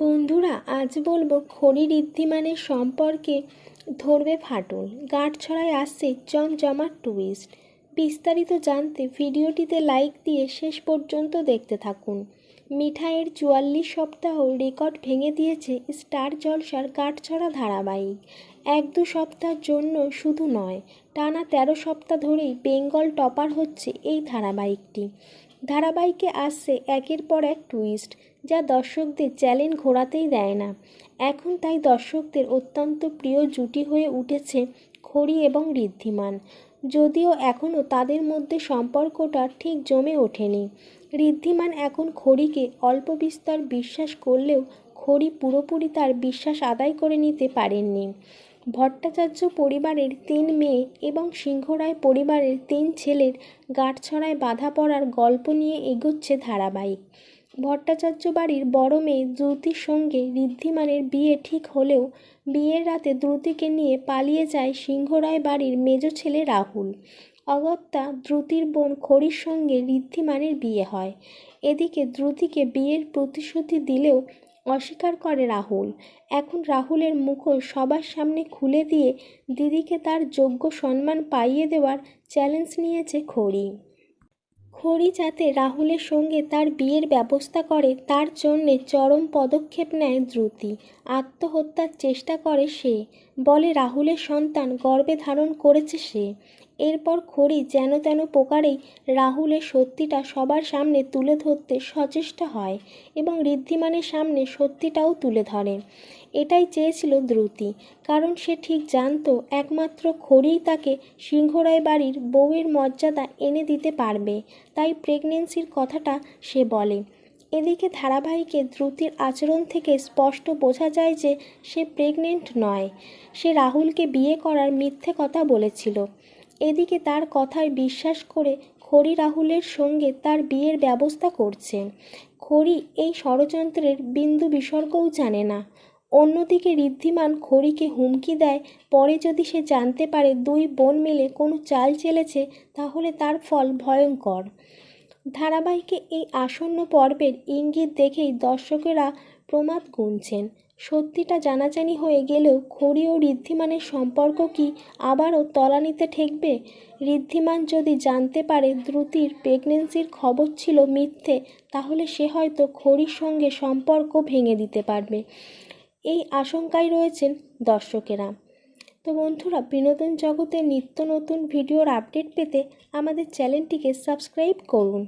বন্ধুরা, আজ বলব খড়ি ঋদ্ধিমানের সম্পর্কে ধরবে ফাটল। গাঁটছড়ায় আসছে জমজমাট টুইস্ট বিস্তারিত জানতে ভিডিওটিতে লাইক দিয়ে শেষ পর্যন্ত দেখতে থাকুন। মিঠাইয়ের চুয়াল্লিশ সপ্তাহ রেকর্ড ভেঙে দিয়েছে স্টার জলসার গাঁটছড়া ধারাবাহিক। এক দু সপ্তাহের জন্য শুধু নয়, টানা তেরো সপ্তাহ ধরেই বেঙ্গল টপার হচ্ছে এই ধারাবাহিকটি। ধারাবাহিকে আসছে একের পর এক টুইস্ট যা দর্শকদের চ্যালেঞ্জ ঘোরাতেই দেয় না। এখন তাই দর্শকদের অত্যন্ত প্রিয় জুটি হয়ে উঠেছে খড়ি এবং ঋদ্ধিমান। যদিও এখনও তাদের মধ্যে সম্পর্কটা ঠিক জমে ওঠেনি। ঋদ্ধিমান এখন খড়িকে অল্প বিস্তর বিশ্বাস করলেও খড়ি পুরোপুরি তার বিশ্বাস আদায় করে নিতে পারেননি। ভট্টাচার্য পরিবারের তিন মেয়ে এবং সিংহরায় পরিবারের তিন ছেলের গাঁটছড়ায় বাধা পড়ার গল্প নিয়ে এগোচ্ছে ধারাবাহিক। ভট্টাচার্য বাড়ির বড় মেয়ে দ্রুতির সঙ্গে ঋদ্ধিমানের বিয়ে ঠিক হলেও বিয়ের রাতে দ্রুতিকে নিয়ে পালিয়ে যায় সিংহরায় বাড়ির মেজ ছেলে রাহুল। অগত্যা দ্রুতির বোন খড়ির সঙ্গে ঋদ্ধিমানের বিয়ে হয়। এদিকে দ্রুতিকে বিয়ের প্রতিশ্রুতি দিলেও অস্বীকার করে রাহুল। এখন রাহুলের মুখোশ সবার সামনে খুলে দিয়ে দিদিকে তার যোগ্য সম্মান পাইয়ে দেওয়ার চ্যালেঞ্জ নিয়েছে খড়ি। খড়ি যাতে রাহুলের সঙ্গে তার বিয়ের ব্যবস্থা করে, তার জন্যে চরম পদক্ষেপ নেয় দ্রুতি। আত্মহত্যার চেষ্টা করে সে। বলে রাহুলের সন্তান গর্ভে ধারণ করেছে সে। এরপর খড়ি যেন তেন প্রকারেই রাহুলের সত্যিটা সবার সামনে তুলে ধরতে সচেষ্ট হয় এবং ঋদ্ধিমানের সামনে সত্যিটাও তুলে ধরে। এটাই চেয়েছিল দ্রুতি, কারণ সে ঠিক জানতো একমাত্র খড়িই তাকে সিংহরায় বাড়ির বউয়ের মর্যাদা এনে দিতে পারবে, তাই প্রেগনেন্সির কথাটা সে বলে। এদিকে ধারাবাহিকে দ্রুতির আচরণ থেকে স্পষ্ট বোঝা যায় যে সে প্রেগনেন্ট নয়। সে রাহুলকে বিয়ে করার মিথ্যে কথা বলেছিল। এদিকে তার কথায় বিশ্বাস করে খড়ি রাহুলের সঙ্গে তার বিয়ের ব্যবস্থা করছে। খড়ি এই ষড়যন্ত্রের বিন্দু বিসর্গও জানে না। অন্যদিকে ঋদ্ধিমান খড়িকে হুমকি দেয়, পরে যদি সে জানতে পারে দুই বোন মিলে কোনো চাল চেলেছে, তাহলে তার ফল ভয়ঙ্কর। ধারাবাহিকে এই আসন্ন পর্বের ইঙ্গিত দেখেই দর্শকেরা প্রমাদ গুনছেন। সত্যিটা জানাজানি হয়ে গেলেও খড়ি ও ঋদ্ধিমানের সম্পর্ক কি আবারও তলানিতে ঠেকবে? ঋদ্ধিমান যদি জানতে পারে দ্রুতির প্রেগনেন্সির খবর ছিল মিথ্যে, তাহলে সে হয়তো খড়ির সঙ্গে সম্পর্ক ভেঙে দিতে পারবে। এই আশঙ্কায় রয়েছেন দর্শকেরা। তো বন্ধুরা বিনোদন জগতের নিত্য নতুন ভিডিওর আপডেট পেতে আমাদের চ্যানেলটিকে সাবস্ক্রাইব করুন।